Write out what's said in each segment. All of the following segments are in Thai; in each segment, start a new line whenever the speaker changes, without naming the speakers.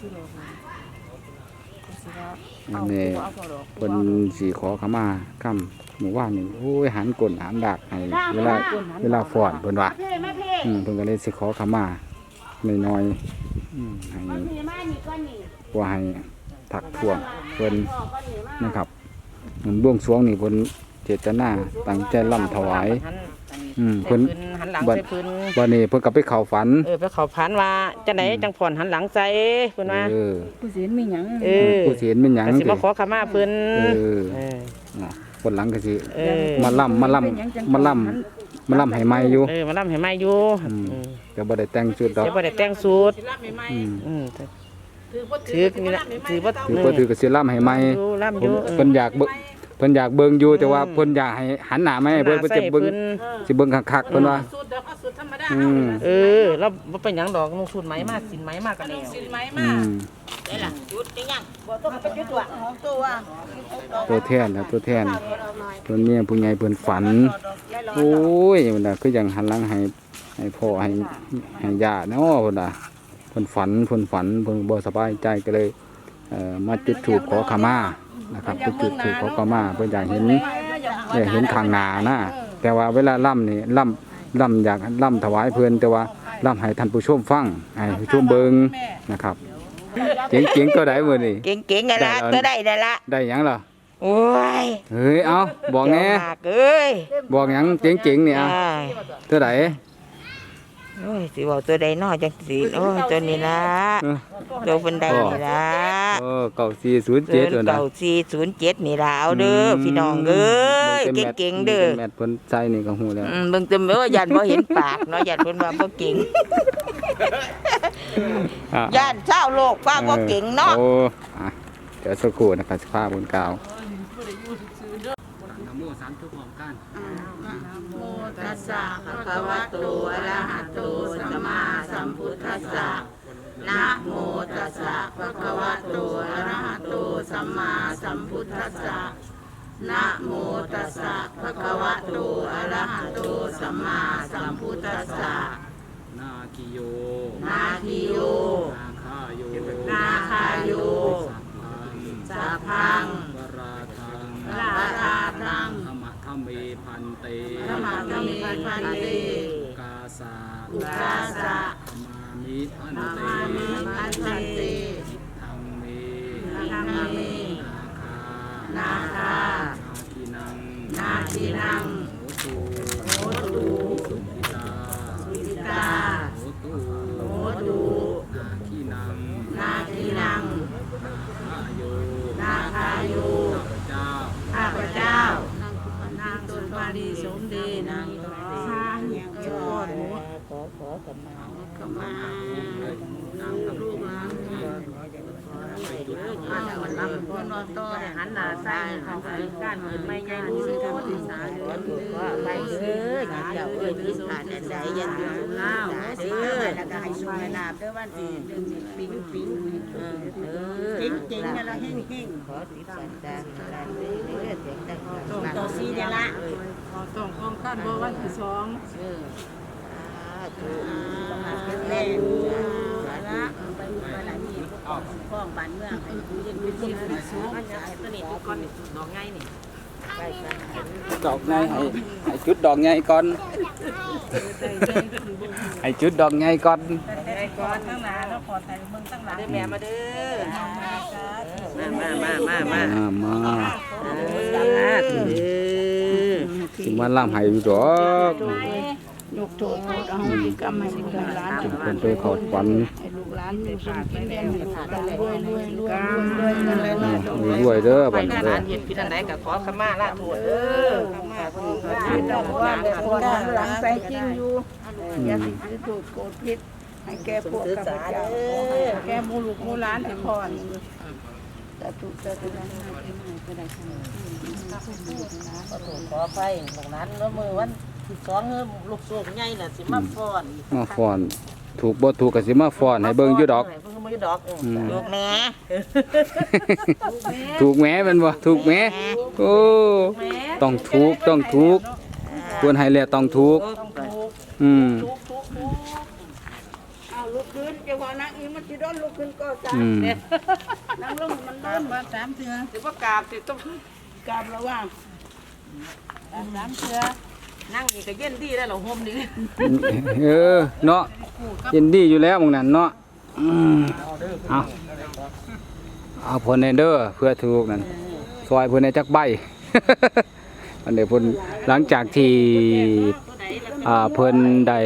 ชื่อโลกนะก็สิว่า
อั
เอา
นนี้
ผู้เอาก็ดอก
เพิ่นสิขอขมาค่ำหมู่บ้านนี่โอ้ยหันก้นหันดากให้เวลาเวลาฟ้อนเพิ่นว่า
เพ่มาเพ่
อืมเพิ่นก็เลยสิขอขมาน้อยๆอืมให้
มาพี่มานี่ก้อนนี่
ว่าให้ถักท่วงเพิ่นนะครับมันบวงสรวงนี่เพิ่นเจตนาตั้งใจล่ำถวาย
หัน
อืม
ใส่
เพิ่น
พื้นหันหลัง
บัด
ใส่พื้น
วันนี้เพิ่นก็ไปเข้าฝัน
เออไปเขาพันว่าจังไดจังผ่อนหันหลังใส่เพิ่นว่า
เออ
ผู้ศีลมีหยัง
เออ
ผู้สิเห็นเป็นหยัง
ก็สิมาขอขมาเพิ่น
เออ
เออ
อะคนหลังก็สิ
เออ
มาล่ำมาล่ำมาล่ำมาล่ำให้ใหม่อยู่
เออมาล่ำให้ใหม่อยู่
อืม
อืม
ก็บ่ได้แต่งชุดดอก
เดี๋ยวบ่ได้แต่งสูตร
อืม
อืม ถือนี่ละถือบ่
ถือก็ถือก็สิล่ำให้ใหม่
อยู่ล่ำอ
เพิ่น
ยู่เออ
เพิ่นอยากเบิ่งเพิ่นอยากเบิ่งอยู่แต่ว่าเพิ่นอยากให้หันหน้ามาให้เพิ่นเพิ่นจะเบิ่ง
ใส่พื้น
สิเบิ่งคักๆเพิ่นว่า
สูตรเดียวเอาสูตรธรรมดา
อืม
เออแล้วบ่เป็นหยังดอกนุ่งสูตรไหมมาสินไหมมากันแล้ว
สินไหม
อื
มา
ม
ได้ล่ะจุดได้ยัง
บ่ต้องไปจุดตัวของตัว
ตัวแทนนะตัวแทนเพิ่นเมียผู้ใหญ่เพิ่นฝัน โอ้ยมันน่ะคืออย่างหันหลังให้ให้พ่อให้ให้ย่าเนาะเพิ่นน่ะเพิ่นฝันเพิ่นฝันเพิ่นบ่สบายใจก็เลยเอ่อมาจุดธูปขอขมา นะครับไปจุดธูปขอขมาเพิ่นอยากเห็นอยากเห็นข้างหน้านะแต่ว่าเวลาล่ำนี่ล่ำล่ำอยากล่ำถวายเพิ่นแต่ว่าล่ำให้ท่านผู้ชมฟังให้ผู้ชมเบิ่งนะครับเจ๋งๆตัวใดมื้อนี้
เก่งๆไงล่ะ
ได้แล้ว
ก็ได้ได้ละ
ได้หยังล่ะ
โอ้ย
เฮ้ยเอาบอกแหน่
เจ้ามากเอ้ย
บอกหยังเจ๋งๆนี่เอา
อ้าย
ตัวใด
โอ้ยสิบอกตัวใดน้อจังสิโอ้ยตัวนี้ละ
เออ
ตัวเพิ่นใดนี่ละ
เออเก้าสี่ศูนย์
เกิ
เจ็ด
น
ตัวนะ
เก่าสี่ศูนย์เจ็ดนี่ละเอาเด้อพี่น้องเอ้ยเก่งๆเด้อ
แมทเพิ่นใจนี่ก็ฮู้แล้ว
อืมเบิ่งเต็มว่ายันบ่เห็นปากเนาะยันเพิ่นว่าบ่เก่ง
อะ
ยันเศร้าโลกว่าบ่เก่งเนาะ
โอ้อะเดี๋ยวสักครู่นะครับสภาพบนกล่าวนะโมสามทุกของกัน
โมตั สสะภะคะวะโตอะระหะโตสัมมาสัมพุทธัสสะนะโมตัสสะภะคะวะโตอะระหะโตสัมมาสัมพุทธัสสะนะโมตัสสะภะคะวะโตอะระหะโตสัมมาสัมพุทธัสสะ
นาคิโย
นาทิโย
นาคาโย
นาคาโย
สัพพัง
สัพพัง
วราคัง
ลาราทัง
เมพันเต
ธรรมะธรรมเมพันเต
กาสา
อุกาสะ
ธรรมามิพัน
นา
เต
มามิพันเต
ธรรมเม
ธรรมเม
นาคา
นาคา
ทีนัง
นาทีนัง
โหตุ
โหตุ
สุขิตา
สุจิตา
โหตุ
โหตุ
นาคีนัง
นาทีนัง
นาคาโย
นาคาโย
ข้าพเจ้า
ข้าพเจ้านางตุนปารีสมเด็จนางสร้างอย่างยอดหัว
ขอขอ กับมา
ขมาลูกหลานมาจากวันรับคนนอนโตหันหน้าซ้ายเขาไปก้านเงินไม่ใหญ่รู้สึกว่าติสาเหลือ
ถูกว่าไปเด้ออย่าเจ้าเอ้ยพิษาดใดๆอย่าอยู่
ล่า
ลาวว
เด้
เด้
อแล้วก็ให้ช่วยนาบเด้อวันที่ปิ๊งปิ๊ง
เจ
ริงจริงเนี่ยละเฮงเฮง
ขอติดสันดานดานเด้อเด้อเสียงดัง
ส่งซีเดียละ
ต้องป้องกันบ่วันที่สอง
เออสาธุ
แม่ละไปไปหลายที่พ้องบ้านเมืองให้อยู่เย็นเป็นสุขเป็นสุข
ตัวนี้ตัวก้อนนี่ดอกไงนี่ไปไป
ดอกไงให้ให้จุดดอกไงก่อนให้จุดดอกไงก่อน
ก่อนตั้งนานแล้วขอถ่ายเมืองตั้งหลาย
เด้อแม่มาเด้อมามามามามา
อ่ามา
เออเด้อ
สิมาล่ำให้อยู่ดอก
ยกโทษโทษเอาสิกรรมให้ลูกหลาน
จุดเป็นไปขอดฝัน
ให้ลูกหลานมีสุขกินแดงมีสุขรวยรวยรวยรวยกันเลยนะ
รวยเด้อบัดนี้
ทา
เด้อ
นเฮ็ดพิธีใดก็ขอขมาลาโทษเด้อขมาผู้ขอ
คิด
อก
ว่า
ว่า
แต่คนหลังใส่จริงอยู่อย่าสิถือถูกโกรธพิษให้แก่พวกกับเจ้าแก่มูลูกมูหลานให้พรสาธุสาธุนะก็ได้ข
อโทษขออภังนั้นแล้วมือวัน ที่สองเฮอลูกโศกใหญ่น่ะสิมาฟ้อน
มาฟ้อน ถูกบ่ถูกก็สิมาฟ้อนให้เบิ่งอยู่ดอก
เบิ่งอยู่ดอก
อืม
ลูกแม่
ถูกแหมแม่นบ่ถูกแหมโอ้ต้องถูกต้องถูกควรให้แล้วต้องถูกอืม
เอาลูกคืนเจ้าของนักอีมา
สิโดนลุกขึ้นก็จ้า
อืม
นั่งลงมัน
ตา
ล้
ม
ม
มาสามเทือ
สิว่ากราบสิต้องกราบระว่างกราบสามเทือ นั่งนี่ก็เย็นดีแล้วเราห่มนี่
เออเนาะยินดีอยู่แล้วมึงนั่นเนาะอืมเอาเอาผลในเด้อเพื่อถูกนั่นซอยเพิ่นในจักใบ อันเดี๋ยวเพิ่นหลังจากที่อ่าเพิ่นได้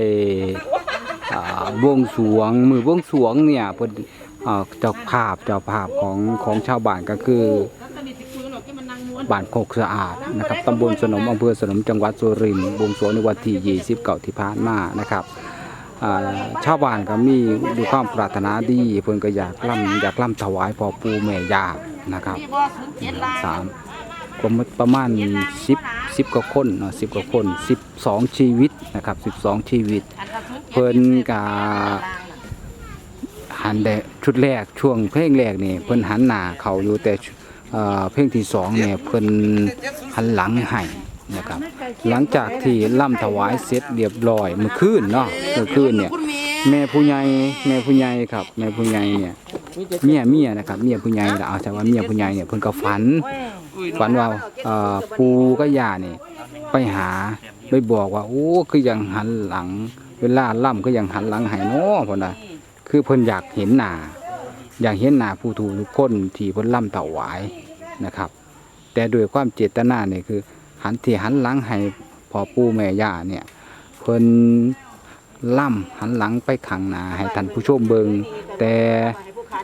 อ่าบวงสรวงมือบวงสรวงเนี่ยเพิ่นอ่าเจ้าภาพเจ้าภาพของของชาวบ้านก็คือ บ้านโคกสะอาดนะครับตำบลสนมอำเภอสนมจังหวัดสุรินทร์บวงสรวงในวันที่29ที่ผ่านมานะครับชาวบ้านก็มีดูความปรารถนาดีเพิ่นก็อยากล่ำอยากล่ำถวายพ่อปู่แม่ย่านะครับสามประมาณ10 10กว่าคนเนาะ10กว่าคน12ชีวิตนะครับ12ชีวิต เพิ่นก็หันแต่ชุดแรกช่วงเพลงแรกนี่เพิ่นหันหน้าเขาอยู่แต่ เพลงที่สองเนี่ยเพิ่นหันหลังให้นะครับหลังจากที่ล่ำถวายเสร็จเรียบร้อยเมื่อคืนเนาะเมื่อคืนเนี่ยแม่ผู้ใหญ่แม่ผู้ใหญ่ครับแม่ผู้ใหญ่เนี่ยเมียเมียนะครับเมียผู้ใหญ่น่เอาแต่ว่าเมียผู้ใหญ่เนี่ยเพิ่นก็ฝันฝันว่าปูกับย่านี่ไปหาไปบอกว่าโอ้คือยังหันหลัง เวลาล่ำก็ยังหันหลังให้นาะพุ่นน่ะคือเพิ่นอยากเห็นหน้า อยากเห็นหน้าผู้ถูกทุกคนที่เพิ่นล่ำถวายนะครับ แต่โดยความเจตนาเนี่ยคือ หันที่หันหลังให้พ่อปู่แม่ย่าเนี่ยเพิ่นล่ำหันหลังไปขังหน้าให้ท่านผู้ชมเบิงแต่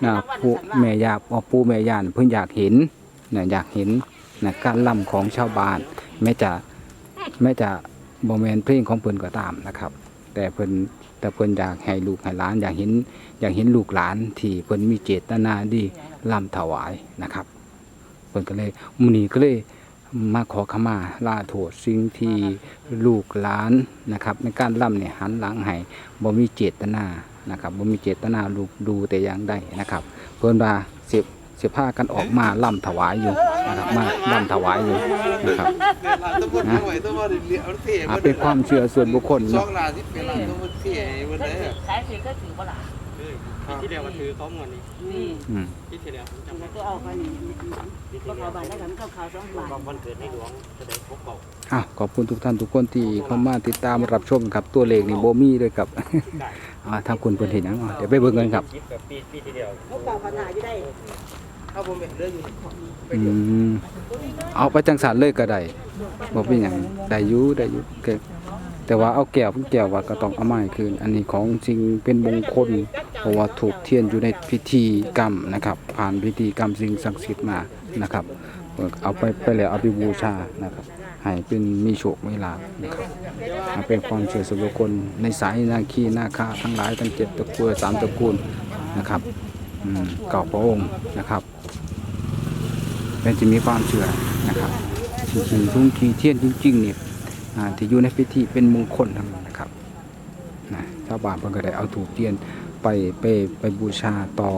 นะผู้แม่ย่าพ่อปู่แม่ย่าเพิ่นอยากเห็นนะอยากเห็นนะการล่ำของชาวบ้านแม้จะแม้จะบ่แม่นเพลงของเพิ่นก็ตามนะครับ แต่เพิ่น แต่เพิ่นอยากให้ลูกให้หลานอยากเห็นอยากเห็นลูกหลานที่เพิ่นมีเจตนาดีล่ำถวายนะครับเพิ่นก็เลยมื้อนี้ก็เลยมาขอขมาลาโทษสิ่งที่ลูกหลานนะครับ ในการล่ำเนี่ยหันหลังให้บ่มีเจตนานะครับบ่มีเจตนาลูกดูแต่อย่างใดนะครับ เพิ่นว่าสิบสิพากันออกมาล่ำถวายอยู่ นะครับมาล่ำถวายอยู่นะครับ
ต้องพูดหน่อยต้องว่าเดี๋ยวเสีย
อ่าเป็นความเชื่อส่วนบุคคล
สอ
เนาะ
งลาที่เป็นต้องพูดเสียวันนี้
สายสีก็ถือบ่ล่ะ
ที่เดียวมันคือเขาหมดนี่
นี่
อืม
ที่ที่เดียวผมจำ
มันก็เอาไปนี่ก็เอาไปแล้วกันเข้าขาวสองบาท
บางวันเกิดในหลวงแสดงพบเก่า
อะขอบคุณทุกท่านทุกคนที่เข้ามาติดตามรับชมครับตัวเลขนี่โบมี่ด้วยครับ อ่าทางคุณเพิ่นเห็นหยังอะเดี๋ยวไปเบิ่งกันครับ
คิดแบบปีปีที่เดียว
เขาเก่าขนาดอยู่ได้
ถ้าผมเดินอยู่
อืมเอาไปจังสารเลยก็ได้บ่เป็นหยังได้อยู่ได้อยู่แค่แต่ว่าเอาแก้วแก้วว่าก็ต้องเอาไม้คืน อันนี้ของจริงเป็นมงคลเพราะว่าถูกเทียนอยู่ในพิธีกรรมนะครับ ผ่านพิธีกรรมสิ่งศักดิ์สิทธิ์มานะครับเอาไปไปแล้วเอาไปบูชานะครับให้เป็นมีโชคมีลาภนะครับเป็นความเชื่อส่วนบุคคลในสายนาคีนาคาทั้งหลายทั้งเจ็ดตระกูลสามตระกูลนะครับอืมเก่าพระองค์นะครับ เป็นจะมีความเชื่อนะครับจริงๆทุ่งทีเทียนจริงๆเนี่ยที่อยู่ในพิธีเป็นมงคลทั้งนั้นนะครับนะชาวบ้านเพิ่นก็ได้เอาถูกเทียนไปไปไปบูชาต่อ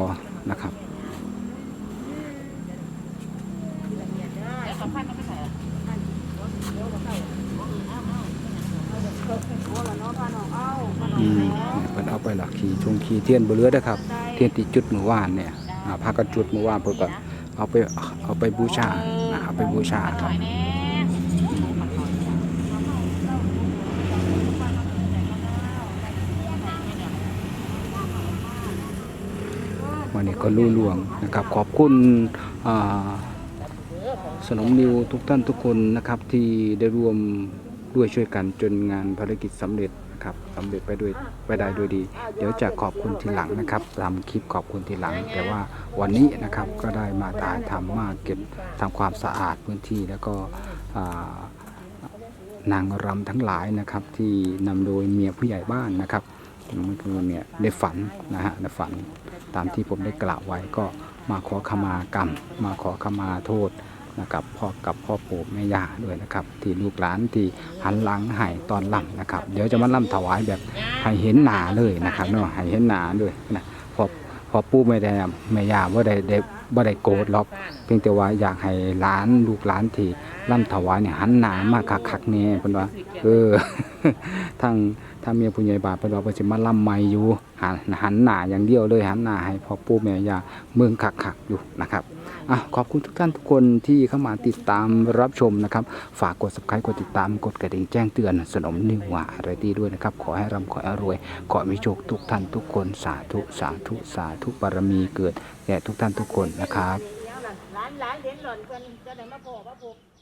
นะครับอืมเพิ่นเอาไปหลักขี่ชงขี่เทียนบ่เหลือเด้อครับ เทียนที่จุดเมื่อวานเนี่ยอ่าพากันจุดเมื่อวานเพิ่นก็ เอาไปเอาไปบูชานะเอาไปบูชาครับวันนี้ก็ลู่ลวงนะครับ ขอบคุณสนมนิวทุกท่านทุกคนนะครับที่ได้รวม ด้วยช่วยกันจนงานภารกิจสำเร็จนะครับสำเร็จไปด้วยไปได้ด้วยดี เดี๋ยวจะขอบคุณทีหลังนะครับตาคลิปขอบคุณทีหลัง แต่ว่าวันนี้นะครับก็ได้มาถ่ายทำมาเก็บทำความสะอาดพื้นที่แล้วก็นางรำทั้งหลายนะครับที่นำโดยเมียผู้ใหญ่บ้านนะครับเมื่อคืนเนี่ยได้ฝันนะฮะได้ฝันตามที่ผมได้กล่าวไว้ก็มาขอขมากรรม มาขอขมาโทษ นะครับพ่อกับพ่อปู่แม่ย่าด้วยนะครับ ที่ลูกหลานที่หันหลังให้ตอนล่ำนะครับ เดี๋ยวจะมาล่ำถวายแบบให้เห็นหนาเลยนะครับเนาะให้เห็นหนาเลยนะพอพอปู่ไม่ได้แม่ย่าว่าได้ได้บ่ได้โกรธหรอกเพียงแต่ว่าอยากให้หลานลูกหลานที่ล่ำถวายเนี่ยหันหนามากคักๆแน่เพิ่นว่าเออทาง ทาเมียผู้ใหญ่บาทเพิ่นว่าเพิ่นสิมาล่ำใหม่อยู่หันหันหน้าอย่างเดียวเลยหันหน้าให้พ่อปู่แม่ยาเมืองคักๆอยู่นะครับอะขอบคุณทุกท่านทุกคนที่เข้ามาติดตามรับชมนะครับ ฝากกด subscribe กดติดตามกดกระดิ่งแจ้งเตือนสนมนิวาอะไรดีด้วยนะครับ ขอให้ร่ำขอให้รวยขอมีโชคทุกท่านทุกคนสาธุสาธุสาธุบารมีเกิดแก่ทุกท่านทุกคนนะครับ
ร้านร้านเห็นหล่อนเพิ่นจะได้มาพอมาพบ